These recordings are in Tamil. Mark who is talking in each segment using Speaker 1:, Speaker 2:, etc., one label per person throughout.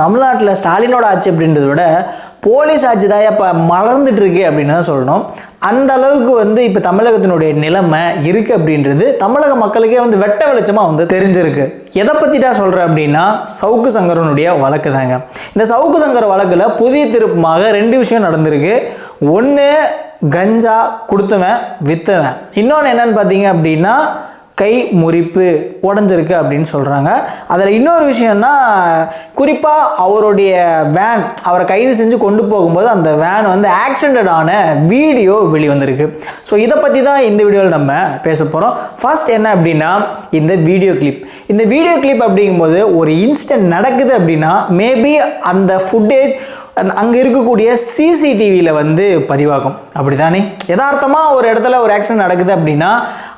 Speaker 1: தமிழ்நாட்டில் ஸ்டாலினோட ஆட்சி அப்படின்றத விட போலீஸ் ஆட்சி தான் இப்போ மலர்ந்துட்டு இருக்கு அப்படின்னு தான் சொல்லணும். அந்த அளவுக்கு வந்து இப்போ தமிழகத்தினுடைய நிலைமை இருக்குது அப்படின்றது தமிழக மக்களுக்கே வந்து வெட்ட வெளிச்சமாக வந்து தெரிஞ்சிருக்கு. எதை பற்றிட்டா சொல்கிறேன் அப்படின்னா சவுக்கு சங்கரனுடைய வழக்கு தாங்க. இந்த சவுக்கு சங்கர வழக்கில் புதிய திருப்பமாக ரெண்டு விஷயம் நடந்திருக்கு. ஒன்று கஞ்சா கொடுத்துவேன் விற்றுவேன் இன்னொன்று என்னன்னு பார்த்தீங்க அப்படின்னா கை முறிப்பு உடஞ்சிருக்கு அப்படின்னு சொல்கிறாங்க அதில் இன்னொரு விஷயம்னா குறிப்பாக அவருடைய வேன் அவரை கைது செஞ்சு கொண்டு போகும்போது அந்த வேன் வந்து ஆக்சிடென்ட் ஆன வீடியோ வெளிவந்திருக்கு. ஸோ இதை பற்றி தான் இந்த வீடியோவில் நம்ம பேச போகிறோம் ஃபர்ஸ்ட் என்ன அப்படின்னா இந்த வீடியோ கிளிப் இந்த வீடியோ கிளிப் அப்படிங்கும்போது ஒரு இன்சிடென்ட் நடக்குது அப்படின்னா மேபி அந்த ஃபுட்டேஜ் அங்கே இருக்கக்கூடிய சிசிடிவியில் வந்து பதிவாகும். அப்படி தானே யதார்த்தமாக ஒரு இடத்துல ஒரு ஆக்சிடென்ட் நடக்குது அப்படின்னா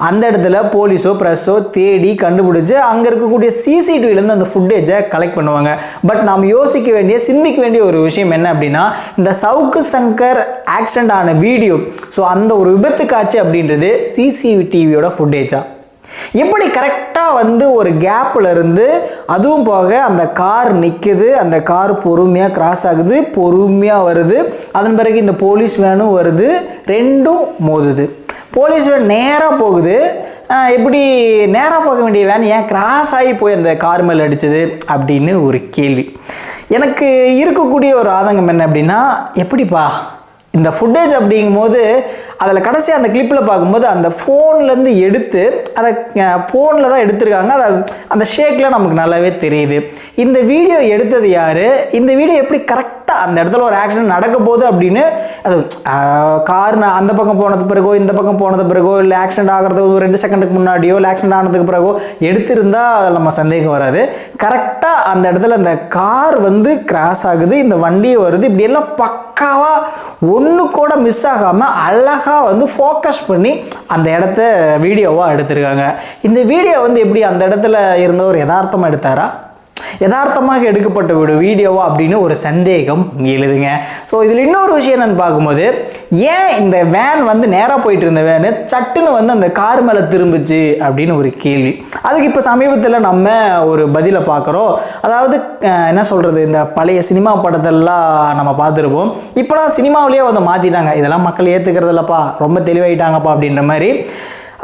Speaker 1: அந்த இடத்துல போலீஸோ ப்ரெஸ்ஸோ தேடி கண்டுபிடிச்சி அங்கே இருக்கக்கூடிய சிசிடிவிலேருந்து அந்த ஃபுட்டேஜை கலெக்ட் பண்ணுவாங்க. பட் நாம் யோசிக்க வேண்டிய சிந்திக்க வேண்டிய ஒரு விஷயம் என்ன அப்படின்னா இந்த சவுக்கு சங்கர் ஆக்சிடென்ட் ஆன வீடியோ ஸோ அந்த ஒரு விபத்து காட்சி அப்படின்றது சிசிடிவியோட ஃபுட்டேஜா எப்படி கரெக்டாக வந்து ஒரு கேப்பில் இருந்து அதுவும் போக அந்த கார் நிற்குது அந்த கார் பொறுமையாக கிராஸ் ஆகுது பொறுமையாக வருது. அதன் பிறகு இந்த போலீஸ் வேனும் வருது ரெண்டும் மோதுது. போலீஸ் வேன் நேராக போகுது. எப்படி நேராக போக வேண்டிய வேன் ஏன் கிராஸ் ஆகி போய் அந்த கார் மேலே அடிச்சது அப்படின்னு ஒரு கேள்வி. எனக்கு இருக்கக்கூடிய ஒரு ஆதங்கம் என்ன அப்படின்னா எப்படிப்பா இந்த ஃபுட்டேஜ் அப்படிங்கும்போது அதில் கடைசி அந்த கிளிப்பில் பார்க்கும்போது அந்த ஃபோன்லேருந்து எடுத்து அதை ஃபோனில் தான் எடுத்திருக்காங்க. அதை அந்த ஷேக்கில் நமக்கு நல்லாவே தெரியுது. இந்த வீடியோ எடுத்தது யார்? இந்த வீடியோ எப்படி கரெக்ட் கரெக்டாக அந்த இடத்துல ஒரு ஆக்சிடென்ட் நடக்க போகுது அப்படின்னு அது கார் அந்த பக்கம் போனது பிறகோ இந்த பக்கம் போனது பிறகோ இல்லை ஆக்சிடென்ட் ஆகிறதுக்கு ஒரு ரெண்டு செகண்டுக்கு முன்னாடியோ இல்லை ஆக்சிடென்ட் ஆனதுக்கு பிறகோ எடுத்திருந்தால் அதில் நம்ம சந்தேகம் வராது. கரெக்டாக அந்த இடத்துல அந்த கார் வந்து கிராஸ் ஆகுது இந்த வண்டி வருது இப்படியெல்லாம் பக்காவாக ஒன்று கூட மிஸ் ஆகாமல் அழகாக வந்து ஃபோக்கஸ் பண்ணி அந்த இடத்த வீடியோவாக எடுத்திருக்காங்க. இந்த வீடியோ வந்து எப்படி அந்த இடத்துல இருந்தவர் யதார்த்தமாக எடுத்தாரா? யதார்த்தமாக எடுக்கப்பட்ட ஒரு வீடியோவா அப்படின்னு ஒரு சந்தேகம் எழுதுங்க. ஸோ இதில் இன்னொரு விஷயம் என்னன்னு பார்க்கும்போது ஏன் இந்த வேன் வந்து நேராக போயிட்டு இருந்த வேனு சட்டுன்னு வந்து அந்த கார் மேலே திரும்பிச்சு அப்படின்னு ஒரு கேள்வி. அதுக்கு இப்போ சமீபத்தில் நம்ம ஒரு பதிலை பார்க்குறோம். அதாவது என்ன சொல்கிறது இந்த பழைய சினிமா படத்தெல்லாம் நம்ம பார்த்துருப்போம். இப்போலாம் சினிமாவிலேயே வந்து மாற்றிட்டாங்க இதெல்லாம் மக்கள் ஏற்றுக்கிறதில்லப்பா ரொம்ப தெளிவாயிட்டாங்கப்பா அப்படின்ற மாதிரி.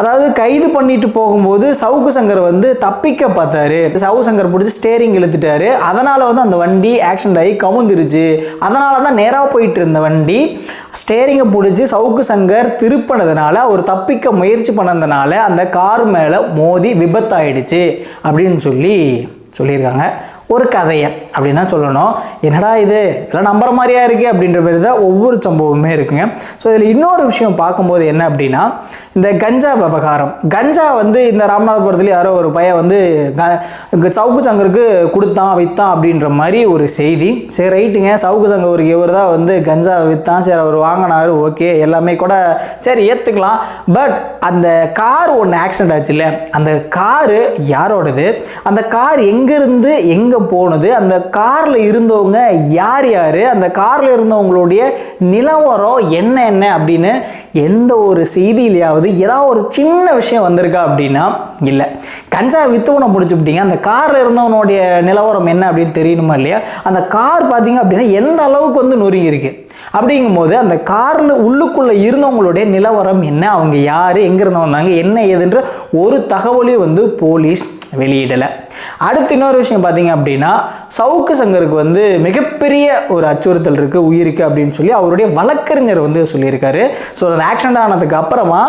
Speaker 1: அதாவது கைது பண்ணிட்டு போகும்போது சவுக்கு சங்கர் வந்து தப்பிக்க பார்த்தாரு. சவுக்கு சங்கர் பிடிச்சி ஸ்டேரிங் இழுத்துட்டாரு. அதனால் வந்து அந்த வண்டி ஆக்சிடென்ட் ஆகி கவுந்துருச்சு. அதனால தான் நேராக போயிட்டு இருந்த வண்டி ஸ்டேரிங்கை பிடிச்சி சவுக்கு சங்கர் திருப்பினதுனால அவர் தப்பிக்க முயற்சி பண்ணதுனால அந்த கார் மேலே மோதி விபத்தாயிடுச்சு அப்படின்னு சொல்லி சொல்லியிருக்காங்க. ஒரு கதையை அப்படின்னு தான் சொல்லணும். என்னடா இது? இதெல்லாம் நம்புற மாதிரியா இருக்குது அப்படின்ற மாதிரி தான் ஒவ்வொரு சம்பவமுமே இருக்குங்க. ஸோ இதில் இன்னொரு விஷயம் பார்க்கும்போது என்ன அப்படின்னா இந்த கஞ்சா விவகாரம். கஞ்சா வந்து இந்த ராமநாதபுரத்தில் யாரோ ஒரு பையன் வந்து க- சவுக்கு சங்கருக்கு கொடுத்தான் வித்தான் அப்படின்ற மாதிரி ஒரு செய்தி. சரி ரைட்டுங்க. சவுக்கு சங்கருக்கு இவர் தான் வந்து கஞ்சா வித்தான். சரி அவர் வாங்கினாரு. ஓகே. எல்லாமே கூட சரி ஏற்றுக்கலாம் பட் அந்த கார் ஒன்று ஆக்சிடென்ட் ஆச்சுல்ல? அந்த காரு யாரோடது? அந்த கார் எங்கேருந்து எங்கே போனது. அந்த காரில் இருந்தவங்க யார் யார்? அந்த காரில் இருந்தவங்களுடைய நிலவரம் என்ன என்ன அப்படின்னு எந்த ஒரு செய்தியிலையாவது ஏதாவது ஒரு சின்ன விஷயம் வந்திருக்கா அப்படின்னா இல்லை. கஞ்சா வித்தவனை பிடிச்சிப்பிட்டீங்க அந்த காரில் இருந்தவனுடைய நிலவரம் என்ன அப்படின்னு தெரியணுமா இல்லையா? அந்த கார் பார்த்தீங்க அப்படின்னா எந்த அளவுக்கு வந்து நொறுங்கியிருக்கு? அப்படிங்கும்போது அந்த காரில் உள்ளுக்குள்ளே இருந்தவங்களுடைய நிலவரம் என்ன? அவங்க யார்? எங்கேருந்து வந்தாங்க என்ன ஏதுன்ற ஒரு தகவலையும் வந்து போலீஸ் வெளியிடலை. அடுத்து இன்னொரு விஷயம் பார்த்தீங்க அப்படின்னா சவுக்கு சங்கருக்கு வந்து மிகப்பெரிய ஒரு அச்சுறுத்தல் இருக்குது உயிருக்கு அப்படின்னு சொல்லி அவருடைய வழக்கறிஞர் வந்து சொல்லியிருக்காரு. ஸோ அந்த ஆக்சிடென்ட் ஆனதுக்கு அப்புறமா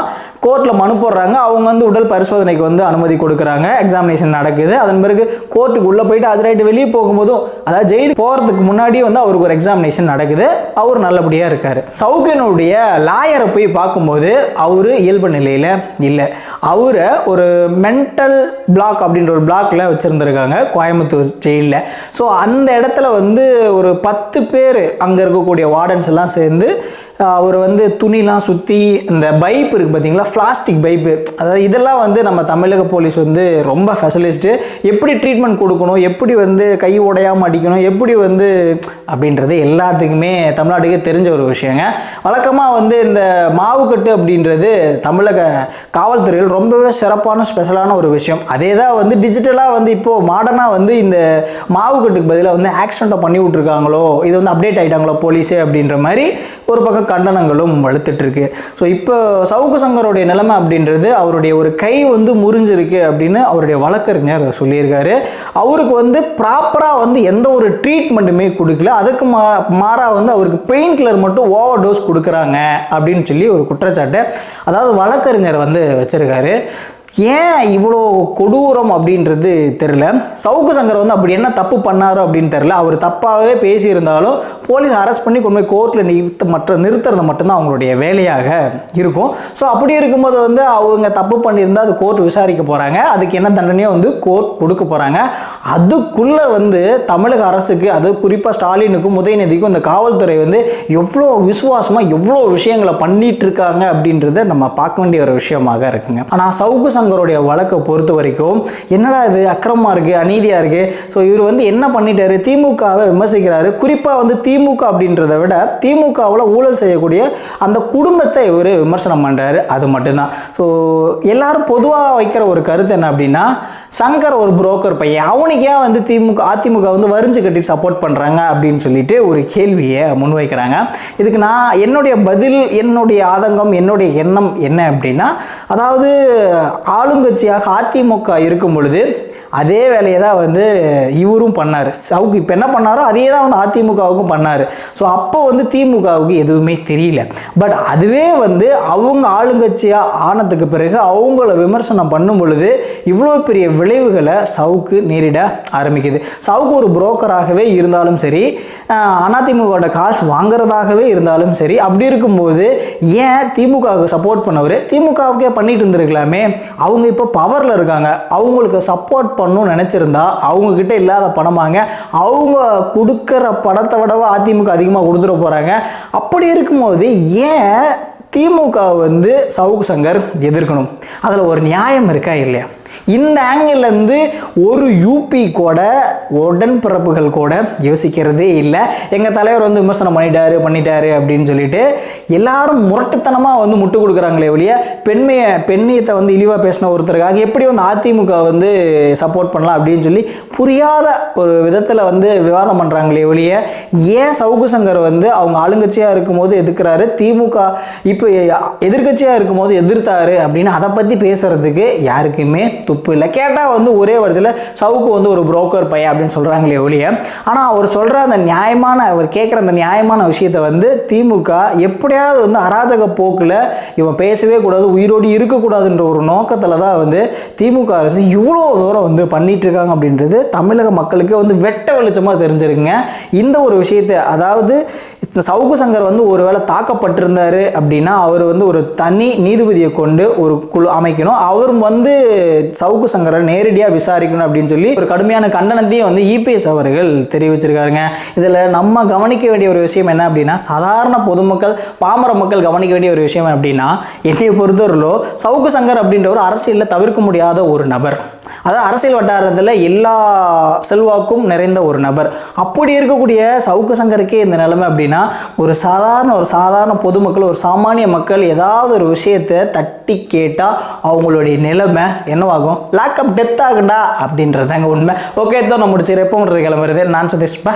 Speaker 1: கோர்ட்டில் மனு போடுறாங்க. அவங்க வந்து உடல் பரிசோதனைக்கு வந்து அனுமதி கொடுக்குறாங்க. எக்ஸாமினேஷன் நடக்குது. அதன் பிறகு கோர்ட்டுக்கு உள்ளே போயிட்டு ஆஜராயிட்டு வெளியே போகும்போதும் அதாவது ஜெயிலுக்கு போகிறதுக்கு முன்னாடியே வந்து அவருக்கு ஒரு எக்ஸாமினேஷன் நடக்குது. அவர் நல்லபடியாக இருக்கார். சவுகனுடைய லாயரை போய் பார்க்கும்போது அவர் இயல்பு நிலையில் இல்லை. அவரை ஒரு மென்டல் பிளாக் அப்படின்ற ஒரு பிளாக்ல வச்சுருந்துருக்காங்க கோயம்புத்தூர் ஜெயிலில் ஸோ அந்த இடத்துல வந்து ஒரு பத்து பேர் அங்கே இருக்கக்கூடிய வார்டன்ஸ் எல்லாம் சேர்ந்து அவர் வந்து துணிலாம் சுற்றி இந்த பைப் இருக்குது பார்த்தீங்களா பிளாஸ்டிக் பைப்பு. அதாவது இதெல்லாம் வந்து நம்ம தமிழக போலீஸ் வந்து ரொம்ப ஃபெசலிஸ்ட்டு எப்படி ட்ரீட்மெண்ட் கொடுக்கணும்? எப்படி வந்து கை உடையாமல் அடிக்கணும்? எப்படி வந்து அப்படின்றது எல்லாத்துக்குமே தமிழ்நாட்டுக்கே தெரிஞ்ச ஒரு விஷயங்க. வழக்கமாக வந்து இந்த மாவுக்கட்டு அப்படின்றது தமிழக காவல்துறையில் ரொம்பவே சிறப்பான ஸ்பெஷலான ஒரு விஷயம். அதே தான் வந்து டிஜிட்டலாக வந்து இப்போது மாடர்னாக வந்து இந்த மாவுக்கட்டுக்கு பதிலாக வந்து ஆக்சிடெண்ட்டை பண்ணி விட்ருக்காங்களோ இது வந்து அப்டேட் ஆகிட்டாங்களோ போலீஸே அப்படின்ற மாதிரி ஒரு பக்கம் கண்டனங்களும் வலுத்துட்டுருக்கு. ஸோ இப்போ சவுக்கு சங்கருடைய நிலைமை அப்படின்றது அவருடைய ஒரு கை வந்து முறிஞ்சிருக்கு அப்படின்னு அவருடைய வழக்கறிஞர் சொல்லியிருக்காரு. அவருக்கு வந்து ப்ராப்பராக வந்து எந்த ஒரு ட்ரீட்மெண்ட்டுமே கொடுக்கல. அதுக்கு மா மாறாக வந்து அவருக்கு பெயின் கில்லர் மட்டும் ஓவர் டோஸ் கொடுக்குறாங்க அப்படின்னு சொல்லி ஒரு குற்றச்சாட்டு அதாவது வழக்கறிஞர் வந்து வச்சுருக்காரு. ஏன் இவ்வளோ கொடூரம் அப்படின்றது தெரில சவுக்கு சங்கர் வந்து அப்படி என்ன தப்பு பண்ணாரோ அப்படின்னு தெரில அவர் தப்பாகவே பேசியிருந்தாலும் போலீஸ் அரெஸ்ட் பண்ணி கொண்டு போய் கோர்ட்டில் நிறுத்த மற்ற நிறுத்துறது மட்டும்தான் அவங்களுடைய வேலையாக இருக்கும். ஸோ அப்படி இருக்கும்போது வந்து அவங்க தப்பு பண்ணியிருந்தால் அது கோர்ட் விசாரிக்க போகிறாங்க அதுக்கு என்ன தண்டனையோ வந்து கோர்ட் கொடுக்க போகிறாங்க அதுக்குள்ளே வந்து தமிழக அரசுக்கு அது குறிப்பாக ஸ்டாலினுக்கும் உதயநிதிக்கும் இந்த காவல்துறை வந்து எவ்வளோ விசுவாசமாக எவ்வளோ விஷயங்களை பண்ணிகிட்ருக்காங்க அப்படின்றத நம்ம பார்க்க வேண்டிய ஒரு விஷயமாக இருக்குங்க. ஆனால் சவுக்கு சிவசங்கருடைய வழக்கை பொறுத்த வரைக்கும் என்னடா இது அக்கிரமா இருக்குது அநீதியாக இருக்குது ஸோ இவர் வந்து என்ன பண்ணிட்டாரு? திமுகவை விமர்சிக்கிறாரு. குறிப்பாக வந்து திமுக அப்படின்றத விட திமுகவில் ஊழல் செய்யக்கூடிய அந்த குடும்பத்தை இவர் விமர்சனம் பண்ணுறாரு அது மட்டும்தான். ஸோ எல்லாரும் பொதுவாக வைக்கிற ஒரு கருத்து என்ன அப்படின்னா சங்கர் ஒரு புரோக்கர் பையன். அவனுக்கு ஏன் வந்து திமுக அதிமுக வந்து வரிஞ்சு கட்டிட்டு சப்போர்ட் பண்ணுறாங்க அப்படின்னு சொல்லிட்டு ஒரு கேள்வியை முன்வைக்கிறாங்க. இதுக்கு நான் என்னுடைய பதில் என்னுடைய ஆதங்கம் என்னுடைய எண்ணம் என்ன அப்படின்னா அதாவது ஆளுங்கட்சியாக அதிமுக இருக்கும் பொழுது அதே வேலையை தான் வந்து இவரும் பண்ணார். சவுக்கு இப்போ என்ன பண்ணாரோ அதே தான் வந்து அதிமுகவுக்கும் பண்ணார். ஸோ அப்போ வந்து திமுகவுக்கு எதுவுமே தெரியல. பட் அதுவே வந்து அவங்க ஆளுங்கட்சியாக ஆனதுக்கு பிறகு அவங்கள விமர்சனம் பண்ணும் பொழுது இவ்வளோ பெரிய விளைவுகளை சவுக்கு நேரிட ஆரம்பிக்குது. சவுக்கு ஒரு புரோக்கராகவே இருந்தாலும் சரி அதிமுகவோட காசு வாங்குறதாகவே இருந்தாலும் சரி அப்படி இருக்கும்போது ஏன் திமுகவுக்கு சப்போர்ட் பண்ணவர்? திமுகவுக்கே பண்ணிட்டு இருந்திருக்கலாமே. அவங்க இப்போ பவரில் இருக்காங்க. அவங்களுக்கு சப்போர்ட் பண்ணணும்னு நினச்சிருந்தா அவங்கக்கிட்ட இல்லாத பணமாங்க. அவங்க கொடுக்குற பணத்தை விடவா அதிமுக அதிகமாக கொடுத்துட போகிறாங்க அப்படி இருக்கும்போது ஏன் திமுக வந்து சவுக்கு சங்கர் எதிர்க்கணும்? அதில் ஒரு நியாயம் இருக்கா இல்லையா? இந்த ஆங்கிள்லேருந்து ஒரு யூபி கூட உடன்பிறப்புகள் கூட யோசிக்கிறதே இல்லை. எங்கள் தலைவர் வந்து விமர்சனம் பண்ணிட்டாரு பண்ணிட்டாரு அப்படின்னு சொல்லிட்டு எல்லாரும் முரட்டுத்தனமாக வந்து முட்டு கொடுக்குறாங்களே ஒழிய பெண்மையை பெண்ணியத்தை வந்து இழிவாக பேசின ஒருத்தருக்காக எப்படி வந்து அதிமுக வந்து சப்போர்ட் பண்ணலாம் அப்படின்னு சொல்லி புரியாத ஒரு விதத்தில் வந்து விவாதம் பண்ணுறாங்களே ஒழிய ஏன் சவுக்கு சங்கர் வந்து அவங்க ஆளுங்கட்சியாக இருக்கும்போது எதிர்க்கிறாரு திமுக இப்போ எதிர்கட்சியாக இருக்கும்போது எதிர்த்தாரு அப்படின்னு அதை பற்றி பேசுறதுக்கு யாருக்குமே துப்பு இல்லை. கேட்டால் வந்து ஒரே வருதில் சவுக்கு வந்து ஒரு புரோக்கர் பையன் அப்படின்னு சொல்கிறாங்களே ஒழிய ஆனால் அவர் சொல்கிற அந்த நியாயமான அவர் கேட்குற அந்த நியாயமான விஷயத்தை வந்து திமுக எப்படியாவது வந்து அராஜக போக்கில் இவன் பேசவே கூடாது உயிரோடு இருக்கக்கூடாதுன்ற ஒரு நோக்கத்தில் தான் வந்து திமுக அரசு இவ்வளோ தூரம் வந்து பண்ணிகிட்டு இருக்காங்க அப்படின்றது தமிழக மக்களுக்கு வந்து வெட்ட வெளிச்சமாக தெரிஞ்சிருக்குங்க. இந்த ஒரு விஷயத்தை அதாவது இந்த சவுக்கு சங்கர் வந்து ஒருவேளை தாக்கப்பட்டிருந்தாரு அப்படின்னா அவர் வந்து ஒரு தனி நீதிபதியை கொண்டு ஒரு குழு அமைக்கணும். அவர் வந்து சவுக்கு சங்கரை நேரடியாக விசாரிக்கணும் அப்படின்னு சொல்லி ஒரு கடுமையான கண்டனத்தையும் வந்து இபிஎஸ் அவர்கள் தெரிவிச்சிருக்காருங்க. இதில் நம்ம கவனிக்க வேண்டிய ஒரு விஷயம் என்ன அப்படின்னா சாதாரண பொதுமக்கள் பாமர மக்கள் கவனிக்க வேண்டிய ஒரு விஷயம் அப்படின்னா என்னைய பொறுத்தவரையிலோ சவுக்கு சங்கர் அப்படின்ற ஒரு அரசியலில் தவிர்க்க முடியாத ஒரு நபர். அதாவது அரசியல் வட்டாரத்தில் எல்லா செல்வாக்கும் நிறைந்த ஒரு நபர். அப்படி இருக்கக்கூடிய சவுக்கு சங்கருக்கே இந்த நிலைமை அப்படின்னா ஒரு சாதாரண ஒரு சாதாரண பொதுமக்கள் ஒரு சாமானிய மக்கள் ஏதாவது ஒரு விஷயத்தை தட்டி கேட்டால் அவங்களுடைய நிலைமை என்னவாகும்? லாக்அப் டெத் ஆகுண்டா அப்படின்றதாங்க உண்மை. ஓகே தான் நான் முடிச்சு ரெப்போன்றது கிளம்புறது நான் சதீஷ்பா